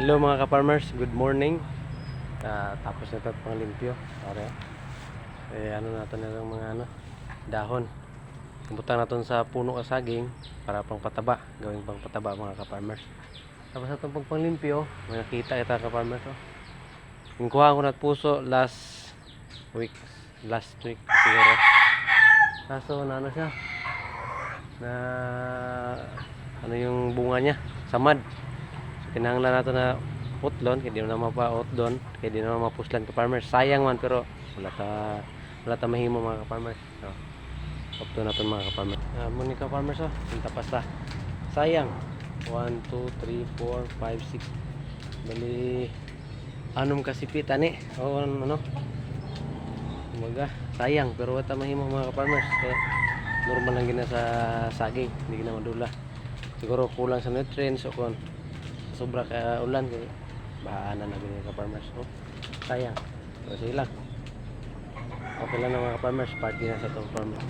Hello mga ka-farmers, good morning. Ah, tapos na ito pang limpyo. Pare. Eh ano natin na mga ano, dahon. Pumunta natin sa puno ka saging para pang pataba, gawing pang pataba mga ka-farmers. Tapos itong pang panglimpyo, may nakita kita ka-farmers. Oh. Yung kuha ko na puso last week, last week siguro. Kaso na ano siya, na ano yung bunga niya, samad. Kinahanglan nato na utlon, kaya di na mapa doon, kaya di na mapuslan ka farmers. Sayang man pero wala ta wala ta mahimo mga ka-farmers. So, upto na to mga ka-farmers. Uh, muni ka-farmers oh, sinta pasta. Sayang. 1 2 3 4 5 6 Bali anom kasipit ani. O ano? Umaga, sayang pero wala ta mahimo mga ka-farmers. Kaya normal lang gina sa saging, hindi gina madula. Siguro kulang sa nutrients o kung sobra ka ulan kay bahana na gini ka farmers oh sayang. Pero sila okay lang na mga farmers party na sa tong farmer